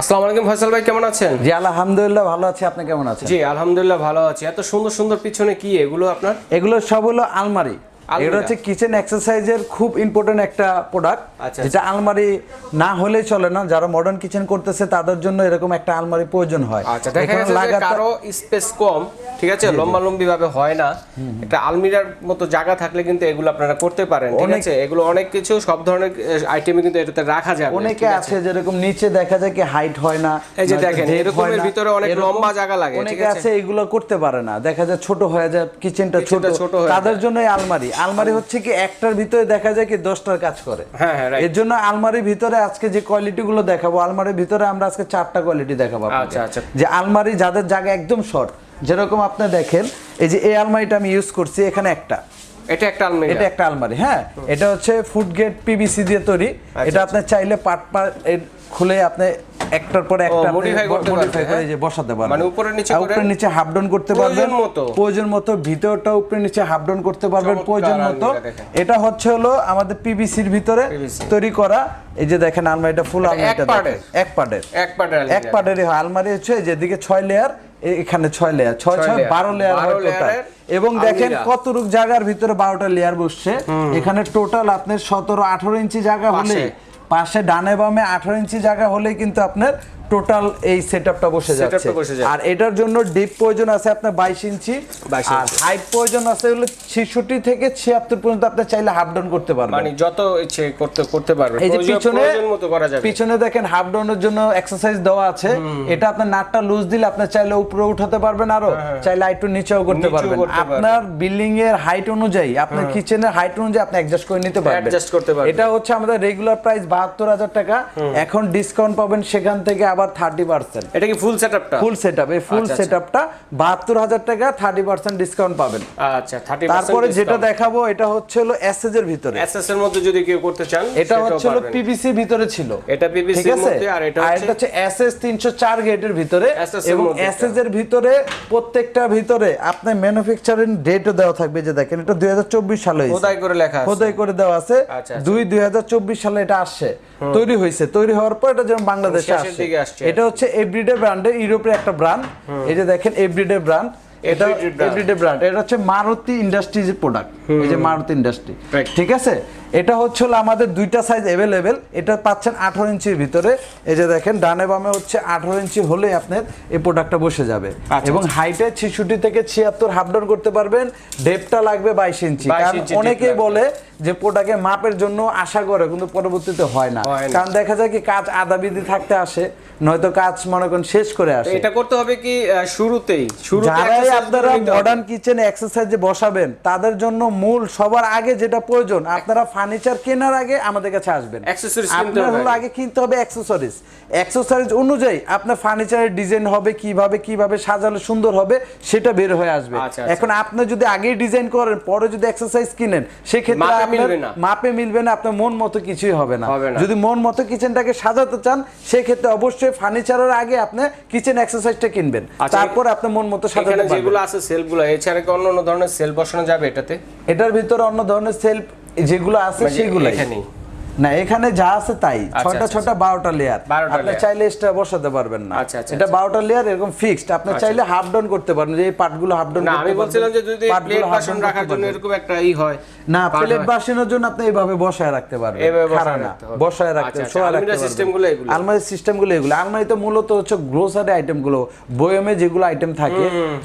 আসসালামু আলাইকুম ফয়সাল ভাই কেমন আছেন? জি আলহামদুলিল্লাহ ভালো আছি। আপনি কেমন আছেন? জি আলহামদুলিল্লাহ ভালো আছি। এত সুন্দর সুন্দর পিছনে কি এগুলো আপনার? এগুলো সব হলো আলমারি। এটা হচ্ছে কিচেন এক্সারসাইজের খুব ইম্পর্টেন্ট একটা প্রোডাক্ট আচ্ছা, যেটা আলমারি না হলে চলে না। যারা মডার্ন কিচেন করতেছে তাদের জন্য এরকম একটা আলমারি প্রয়োজন হয়। আচ্ছা দেখা কারও স্পেস কম ঠিক আছে? লম্বা লম্বি ভাবে হয় না। একটা আলমিরার মতো জায়গা থাকলে কিন্তু এগুলো আপনারা করতে পারেন ঠিক আছে? এগুলো অনেক কিছু সব ধরনের আইটেমে কিন্তু এটাতে রাখা যাবে অনেকে আছে যেরকম নিচে দেখা যায় কি হাইট হয় না এই যে দেখেন, এরকমের ভিতরে অনেক লম্বা জায়গা লাগে, ঠিক আছে? আছে এগুলো করতে পারে না দেখা যায় ছোট হয়ে যায় কিচেনটা ছোট। ছোট তাদের জন্য আলমারি আলমারি হচ্ছে কি একটার ভিতরে দেখা যায় কি দশটার কাজ করে। হ্যাঁ হ্যাঁ রাইট এর জন্য আলমারির ভিতরে আজকে যে কোয়ালিটি গুলো দেখাবো আলমারির ভিতরে আমরা আজকে চারটা কোয়ালিটি দেখাবো আচ্ছা, আচ্ছা। যে আলমারি যাদের জায়গা একদম শর্ট যেরকম আপনি দেখেন এই যে এই আলমারিটা আমি ইউজ করছি এখানে একটা। এটা একটা আলমিরা। এটা একটা আলমারি হ্যাঁ? এটা হচ্ছে ফুড গেট পিভিসি দিয়ে তৈরি। আচ্ছা, এটা আপনি চাইলে পার্ট পার্ট খুলে আপনি একটার পর একটা modify করতে পারবেন, করে হ্যাঁ? যে বসাতে পারবেন। মানে উপরে নিচে করে উপরে নিচে হাফ ডাউন করতে পারবেন। প্রয়োজন মতো। প্রয়োজন মতো ভিতরটা উপরে নিচে হাফ ডাউন করতে পারবেন প্রয়োজন মতো। এটা হচ্ছে হলো আমাদের পিভিসির ভিতরে তৈরি করা। এই যে দেখেন আলমারিটা ফুল এক আলমারিটা পার্টের? দেখেন। এক পার্টের। এক পাটের এক পার্টেরই আলমারি হচ্ছে যেদিকে ছয় লেয়ার এখানে ছয় লেয়ার ছয় ছয় বারো লেয়ার এবং দেখেন। কতটুক জায়গার ভিতরে বারোটা লেয়ার বসছে এখানে টোটাল আপনার সতেরো আঠারো ইঞ্চি জায়গা হলে। পাশে ডানে বামে আঠারো ইঞ্চি জায়গা হলে কিন্তু আপনার টোটাল এই সেটআপটা বসে যাচ্ছে। আর এটার জন্য ডিপ প্রয়োজন আছে আপনার বাইশ ইঞ্চি। আর হাইট প্রয়োজন আছে হলো ছেষট্টি থেকে ছিয়াত্তর পর্যন্ত আপনি চাইলে হাফ ডাউন করতে পারবেন। মানে যত ইচ্ছে করতে করতে পারবে এই যে পিছনে মতো করা যাবে। পিছনে দেখেন হাফ ডাউনের জন্য এক্সারসাইজ দেওয়া আছে। এটা আপনার নাটটা লুজ দিলে আপনি চাইলে উপরে উঠাতে পারবেন আরও। চাইলে একটু নিচেও করতে হ্যাঁ, পারবেন। আপনার বিল্ডিং এর হাইট অনুযায়ী আপনার কিচেনের হাইট অনুযায়ী আপনি অ্যাডজাস্ট করে নিতে পারবেন। Adjust করতে পারবেন। এটা হচ্ছে আমাদের রেগুলার প্রাইস বাহাত্তর হাজার টাকা। এখন ডিসকাউন্ট পাবেন সেখান থেকে আবার থার্টি পার্সেন্ট এটা কি ফুল সেটআপটা ফুল সেট আপ এই ফুল আচ্ছা, সেট আপটা বাহাত্তর হাজার টাকা থার্টি পার্সেন্ট ডিসকাউন্ট পাবেন। আচ্ছা 30% তারপরে যেটা দেখাবো এটা হচ্ছে হলো এসএস এর ভিতরে। এসএস এর মধ্যে যদি কেউ করতে চান এটা হচ্ছে হলো। পিভিসি ভিতরে ছিল। এটা ঠিক মধ্যে, আর এটা হচ্ছে- হচ্ছে এসএস 304 গেটের ভিতরে। এবং এসএস এর ভিতরে প্রত্যেকটা ভিতরে আপনার ম্যানুফ্যাকচারিং ডেটও দেওয়া থাকবে যে দেখেন এটা 2024 সালে খোদাই করে লেখা আছে। খোদাই করে দেওয়া আছে। আচ্ছা, আচ্ছা। দুই 2024 সালে এটা আসছে। তৈরি হয়েছে। তৈরি হওয়ার পর এটা যেমন বাংলাদেশে আসছে আসছে। এটা হচ্ছে এভরিডে ব্র্যান্ডের ইউরোপের একটা ব্র্যান্ড এই যে দেখেন এভরিডে ব্র্যান্ড এটা। এভরিডে ব্র্যান্ড এটা হচ্ছে মারুতি ইন্ডাস্ট্রিজ প্রোডাক্ট এই যে মারুতি ইন্ডাস্ট্রি। ঠিক আছে? এটা হচ্ছে হলো আমাদের দুইটা সাইজ অ্যাভেলেবেল এটা পাচ্ছেন আঠারো ইঞ্চির ভিতরে। এই যে দেখেন ডানে বামে হচ্ছে আঠারো ইঞ্চি হলে আপনার এই প্রোডাক্টটা বসে যাবে। আচ্ছা, এবং হাইটে ছিষট্টি থেকে ছিয়াত্তর হাফ ডাউন করতে পারবেন। ডেপটা লাগবে বাইশ ইঞ্চি। 22 কারণ অনেকেই বলে যে প্রোডাক্টে মাপের জন্য আশা করে কিন্তু পরবর্তীতে হয় না। কারণ দেখা যায় কি কাজ আদা বিধি থাকতে আসে নয়তো কাজ মনে করেন শেষ করে আসে। এটা করতে হবে কি শুরুতেই। শুরুতে যারাই আপনারা। মডার্ন কিচেনে এক্সারসাইজে বসাবেন তাদের জন্য মূল সবার আগে যেটা প্রয়োজন আপনারা ফার্নিচার কেনার আগে আমাদের কাছে আসবেন। আপনার হলো আগে। আগে কিনতে হবে অ্যাক্সেসরিজ অ্যাক্সেসরিজ অনুযায়ী আপনার ফার্নিচারের ডিজাইন হবে কীভাবে কীভাবে সাজালে সুন্দর হবে সেটা বের হয়ে আসবে। আচ্ছা, আচ্ছা। এখন আপনি যদি আগেই ডিজাইন করেন পরে যদি এক্সারসাইজ কিনেন সেক্ষেত্রে আপনার মাপে মিলবে না আপনার মন মতো কিছুই হবে না। যদি মন মতো কিচেনটাকে সাজাতে চান সেক্ষেত্রে অবশ্যই ফার্নিচারের আগে আপনি কিচেন এক্সারসাইজটা কিনবেন। আচ্ছা, তারপরে আপনি মন মতো সাজাতে পারবেন। যেগুলো আছে সেলগুলো এছাড়া কি অন্য অন্য ধরনের সেল বসানো যাবে এটাতে? এটার ভিতরে অন্য ধরনের সেলফ যেগুলো আছে সেগুলো সেগুলাই এখানেই? না এখানে যা আছে তাই। আচ্ছা, ছটা আচ্ছা, ছটা বারোটা লেয়ার আপনি চাইলে এক্সট্রা বসাতে পারবেন না। আচ্ছা, আচ্ছা, এটা আচ্ছা। বারোটা লেয়ার এরকম ফিক্সড আপনি চাইলে হাফ ডাউন করতে পারেন যে এই পার্টগুলো হাফ ডাউন আমি বলছিলাম যে যদি প্লেট বাসন রাখার জন্য এরকম একটা ই হয় না প্লেট বাসনের জন্য আপনি এইভাবে বসায় রাখতে পারবেন। বসায় না বসায় রাখতে আচ্ছা, আচ্ছা, শোয়া রাখতে আলমিরা গুলো এগুলো। আলমারির সিস্টেমগুলো এগুলো। আলমারিতে মূলত হচ্ছে গ্রোসারি আইটেমগুলো বয়মে যেগুলো আইটেম থাকে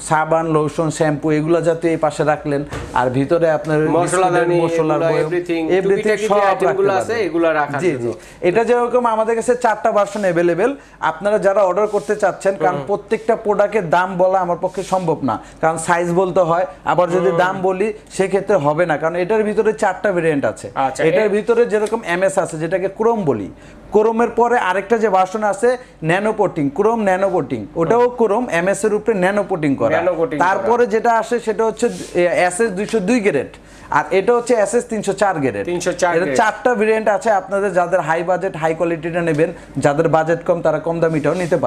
সাবান লোশন শ্যাম্পু এগুলো যাতে এই পাশে রাখলেন। আর ভিতরে আপনার মশলার এগুলো, বয়ম এভরিথিং সব item গুলো আছে। এগুলো রাখার জি জি। এটা যেরকম আমাদের কাছে চারটা ভার্সন অ্যাভেলেবেল আপনারা যারা অর্ডার করতে চাচ্ছেন কারণ প্রত্যেকটা প্রোডাক্টের দাম বলা আমার পক্ষে সম্ভব না। কারণ সাইজ বলতে হয় আবার যদি দাম বলি সেক্ষেত্রে হবে না কারণ এটার ভিতরে চারটা ভেরিয়েন্ট আছে। আচ্ছা, এটার ভিতরে যেরকম এমএস আছে যেটাকে ক্রোম বলি ক্রোমের পরে আরেকটা যে ভার্সন আছে ন্যানোপোটিং ক্রোম ন্যানোপোটিং ওটাও ক্রোম এমএস এর উপরে ন্যানোপোটিং করা। তারপরে যেটা আসে সেটা হচ্ছে এসএস দুইশো দুই গ্রেড আর এটা হচ্ছে এস এস তিনশো চার গ্রেডের 304 এটা চারটা ভেরিয়েন্ট আছে আপনাদের যাদের হাই বাজেট হাই কোয়ালিটিটা নেবেন যাদের বাজেট কম তারা কম দামিটাও নিতে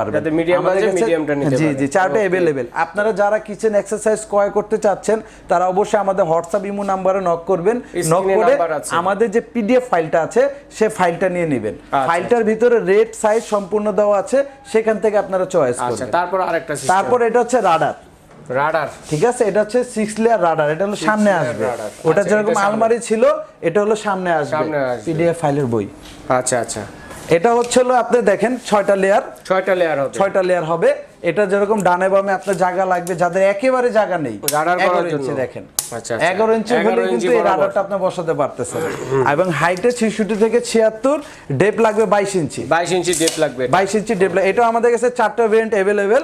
নিতে জি জি চারটা অ্যাভেলেবেল আপনারা যারা কিচেন এক্সারসাইজ ক্রয় করতে চাচ্ছেন তারা অবশ্যই আমাদের হোয়াটসঅ্যাপ ইমো নাম্বারে নক করবেন। নক করে আমাদের যে পিডিএফ ফাইলটা আছে সে ফাইলটা নিয়ে নেবেন। আচ্ছা, ফাইলটার ভিতরে রেট সাইজ সম্পূর্ণ দেওয়া আছে সেখান থেকে আপনারা চয়েস আচ্ছা করবেন। তারপর আরেকটা তারপর এটা হচ্ছে রাডার রাডার। ঠিক আছে এটা হচ্ছে সিক্স লেয়ার রাডার এটা হলো সামনে আসবে। ওটা আচ্ছা, যেরকম আলমারি ছিল এটা হলো সামনে আসবে। পিডিএফ ফাইলের বই। আচ্ছা আচ্ছা। এটা হচ্ছে হলো আপনি দেখেন ছয়টা লেয়ার ছয়টা লেয়ার হবে। ছয়টা লেয়ার হবে। এটা যেরকম ডানে বামে আপনার জায়গা লাগবে যাদের একেবারে জায়গা নেই Radar করার জন্য। দেখেন। আচ্ছা, আচ্ছা। এগারো ইঞ্চি হলে কিন্তু এই রাডারটা আপনি বসাতে পারতেছেন। এবং হাইটে ছেষট্টি থেকে ছিয়াত্তর ডেপ লাগবে বাইশ ইঞ্চি বাইশ ইঞ্চি ডেপ লাগবে। বাইশ ইঞ্চি ডেপ এটা আমাদের কাছে চারটা ভেরিয়েন্ট অ্যাভেলেবেল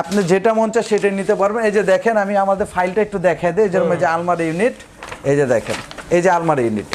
আপনি যেটা মন চায় সেটা নিতে পারবেন। এই যে দেখেন আমি আমাদের ফাইলটা একটু দেখাই দিই। যেরকম এই যে আলমারি ইউনিট এই যে দেখেন এই যে আলমারি ইউনিট।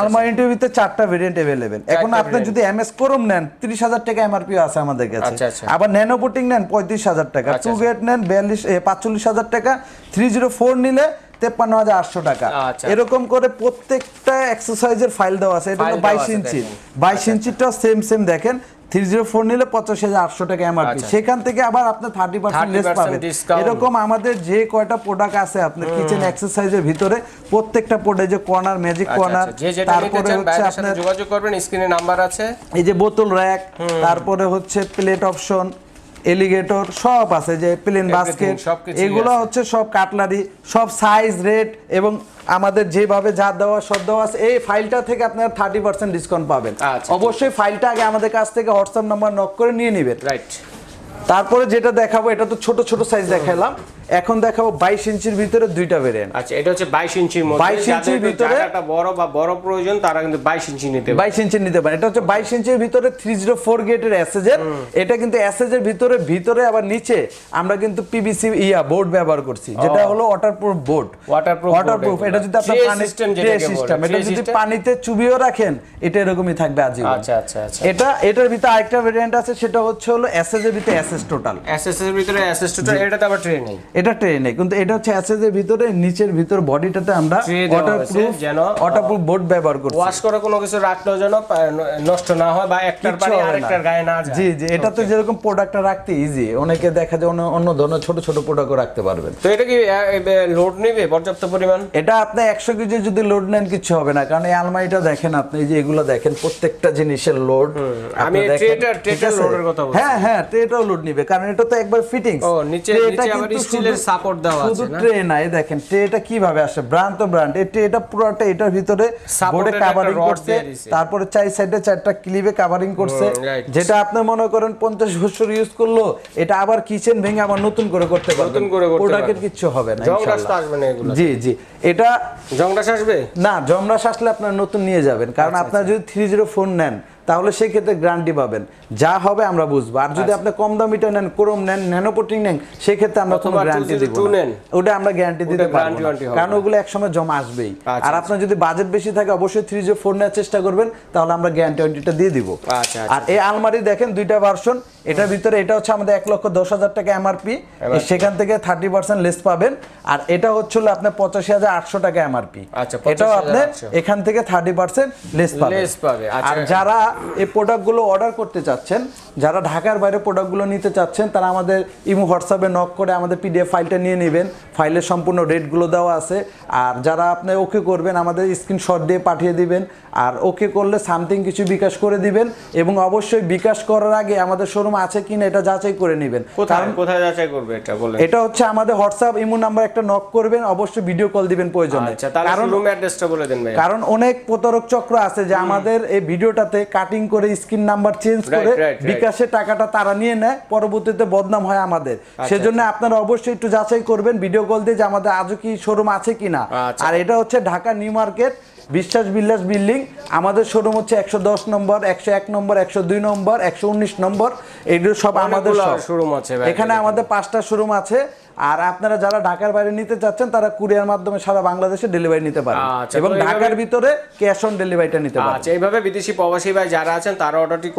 আলমারি ইউনিটের চারটা ভেরিয়েন্ট অ্যাভেলেবেল এখন আপনি। যদি এমএস করম নেন তিরিশ হাজার টাকা এমআরপি আছে আমাদের কাছে। আচ্ছা, আচ্ছা। আবার ন্যানো পুটিং নেন পঁয়ত্রিশ হাজার টাকা। আচ্ছা, টু আচ্ছা। গেট নেন বিয়াল্লিশ পাঁচচল্লিশ হাজার টাকা। থ্রি জিরো ফোর নিলে তেপ্পান্ন হাজার আটশো টাকা। আচ্ছা। এরকম করে প্রত্যেকটা এক্সারসাইজের ফাইল দেওয়া আছে। এটা বাইশ ইঞ্চি। বাইশ ইঞ্চিটা সেম সেম দেখেন। থ্রি জিরো ফোর নিলে পঁচাশি হাজার আটশো টাকা এমআরপি আচ্ছা। সেখান থেকে আবার আপনার থার্টি পার্সেন্ট লেস পাবেন। এরকম আমাদের যে কয়টা প্রোডাক্ট আছে আপনার কিচেন এক্সারসাইজের ভিতরে প্রত্যেকটা প্রোডাক্ট যে কর্নার ম্যাজিক আচ্ছা, কর্নার আচ্ছা। তারপরে হচ্ছে আপনার যোগাযোগ করবেন স্ক্রিনে নাম্বার আছে। এই যে বোতল র্যাক তারপরে হচ্ছে প্লেট অপশন এলিগেটর সব আছে যে প্লেন বাস্কেট এগুলো হচ্ছে সব কাটলারি সব সাইজ রেট এবং আমাদের যেভাবে যা দেওয়া সব দেওয়া আছে। এই ফাইলটা থেকে আপনারা থার্টি পার্সেন্ট ডিসকাউন্ট পাবেন। আচ্ছা, অবশ্যই ফাইলটা আগে আমাদের কাছ থেকে হোয়াটসঅ্যাপ নাম্বার নক করে নিয়ে নেবেন। রাইট তারপরে যেটা দেখাবো এটা তো ছোট ছোট সাইজ দেখালাম। এখন দেখাবো বাইশ ইঞ্চির ভিতরে দুইটা ভেরিয়েন্ট আচ্ছা এটা হচ্ছে বাইশ ইঞ্চির মধ্যে 22 ইঞ্চির ভিতরে- জায়গাটা বড় বা বড় প্রয়োজন তারা কিন্তু বাইশ ইঞ্চি নিতে পারে। বাইশ ইঞ্চি নিতে পারেন এটা হচ্ছে বাইশ ইঞ্চির ভিতরে থ্রি জিরো ফোর গেটের অ্যাসেজের এটা কিন্তু অ্যাসেজের ভিতরে ভিতরে আবার নিচে আমরা কিন্তু পিবিসি ইয়া বোর্ড ব্যবহার করছি। যেটা হলো ওয়াটারপ্রুফ বোর্ড ওয়াটারপ্রুফ এগুলো। এটা যদি আপনার পানি যেটাকে বলে, সিস্টেম এটা যদি পানিতে চুবিও রাখেন এটা এরকমই থাকবে আজীবন আচ্ছা আচ্ছা আচ্ছা। এটা এটার ভিতরে আরেকটা ভেরিয়েন্ট আছে সেটা হচ্ছে হলো অ্যাসেজের ভিতরে অ্যাসেস টোটাল এর ভিতরে অ্যাসিস্ট্যান্ট এটাতে আবার ট্রে নেই। এটা ট্রেনে কিন্তু এটা হচ্ছে অ্যাসেজের ভিতরে নিচের ভিতর বডিটাতে আমরা ওয়াটারপ্রুফ যেন, ওয়াটারপ্রুফ বোর্ড ব্যবহার করছি। ওয়াশ করা কোনো কিছু রাখলেও যেন নষ্ট না হয় বা একটার পানি আরেকটার গায়ে না যায়। জি জি এটা তো যেরকম প্রোডাক্টটা রাখতে ইজি অনেকে দেখা যায় অন্য অন্য ধরনের ছোট ছোট প্রোডাক্টও রাখতে পারবেন। তো এটা কি লোড নেবে পর্যাপ্ত পরিমাণ? এটা আপনি একশো কেজি যদি লোড নেন কিছু হবে না কারণ এই আলমারিটা দেখেন আপনি যে এগুলো দেখেন প্রত্যেকটা জিনিসের লোড আমি ট্রেটার- ট্রেটার লোডের কথা বলছি। হ্যাঁ হ্যাঁ ট্রেটাও লোড নিবে কারণ এটা তো একবার ফিটিংস ও, নিচে- নিচে আবার স্টিলের support দেওয়া আছে, শুধু? ট্রে না এই দেখেন ট্রেটা কীভাবে আসে? ব্র্যান্ড তো ব্র্যান্ড এই ট্রেটা পুরোটা এটার ভিতরে বোর্ডে কাভারিং করছে তারপরে চার সাইডে চারটা ক্লিপে কাভারিং করছে। যেটা আপনি মনে করেন পঞ্চাশ বছর ইউজ করল এটা আবার কিচেন ভেঙে আবার নতুন করে করতে পারবেন। নতুন করে করতে প্রোডাক্টের। কিচ্ছু হবে না জংরাস আসবে না এগুলো। জি জি। এটা জংরাস আসবে? না আসলে আপনার নতুন নিয়ে যাবেন কারণ আচ্ছা, আপনার যদি থ্রি জিরো ফোন নেন তাহলে সেই ক্ষেত্রে গ্যারান্টি পাবেন। যা হবে আমরা বুঝব। আর যদি আপনি কম দামিটা নেন ক্রোম নেন ন্যানোপোটিং নেন সেই ক্ষেত্রে আমরা কোনো গ্যারান্টি দিব না। ওটা আমরা গ্যারান্টি দিতে পারব না। কারণ। ওগুলো একসময় জমা আসবেই। আচ্ছা, আর আপনার যদি বাজেট বেশি থাকে অবশ্যই থ্রি জিরো ফোর নেওয়ার চেষ্টা করবেন তাহলে আমরা গ্যারান্টি ওয়ারেন্টিটা দিয়ে দিব। আচ্ছা, আর এই আলমারি দেখেন দুইটা ভার্সন এটার ভিতরে এটা হচ্ছে আমাদের এক লক্ষ দশ হাজার টাকা এমআরপি সেখান থেকে থার্টি পার্সেন্ট লেস পাবেন। আর এটা হচ্ছে হলো আপনার পঁচাশি হাজার আটশো টাকা এমআরপি আচ্ছা, এটাও আপনি এখান থেকে থার্টি পার্সেন্ট লেস পাবেন। পাবে, আচ্ছা। আর যারা এই প্রোডাক্টগুলো অর্ডার করতে চাচ্ছেন। যারা ঢাকার বাইরে প্রোডাক্টগুলো নিতে চাচ্ছেন তারা আমাদের ইমো হোয়াটসঅ্যাপে নক করে আমাদের পিডিএফ ফাইলটা নিয়ে নেবেন। ফাইলের সম্পূর্ণ রেটগুলো দেওয়া আছে। আর যারা আপনি ওকে করবেন আমাদের স্ক্রিনশট দিয়ে পাঠিয়ে দিবেন। আর ওকে করলে সামথিং কিছু বিকাশ করে দিবেন। এবং অবশ্যই বিকাশ করার আগে আমাদের শোরুম আছে কিনা এটা যাচাই করে নেবেন। কোথায়? কোথায় যাচাই করবে এটা? বলে এটা হচ্ছে আমাদের হোয়াটসঅ্যাপ ইমো নাম্বার একটা নক করবেন। অবশ্যই ভিডিও কল দিবেন প্রয়োজনে। আচ্ছা কারণ রুম অ্যাড্রেসটা বলে দেন ভাই কারণ অনেক প্রতারক চক্র আছে যে আমাদের এই ভিডিওটাতে কাটিং করে স্ক্রিন নাম্বার চেঞ্জ Right, করে. বিকাশে টাকাটা তারা নিয়ে নেয় পরবর্তীতে বদনাম হয় আমাদের। আচ্ছা, সেজন্য আপনারা অবশ্যই একটু যাচাই করবেন ভিডিও কল দিয়ে যে আমাদের আজও কি শোরুম আছে কিনা। আচ্ছা। আর এটা হচ্ছে ঢাকা নিউ মার্কেট বিশ্বাস বিল্লাস বিল্ডিং। আমাদের শোরুম হচ্ছে একশো দশ নম্বর একশো এক নম্বর একশো দুই নম্বর একশো উনিশ নম্বর। এগুলো সব আমাদের showroom আছে এখানে আমাদের পাঁচটা শোরুম আছে। আর আপনারা যারা ঢাকার বাইরে নিতে চাচ্ছেন তারা কুরিয়ার মাধ্যমে সারা বাংলাদেশে ডেলিভারি নিতে পারেন। আচ্ছা, এবং ঢাকার ভিতরে ক্যাশ অন ডেলিভারিটা নিতে পারেন। আচ্ছা এইভাবে বিদেশি প্রবাসী ভাই যারা আছেন তারা অর্ডারটি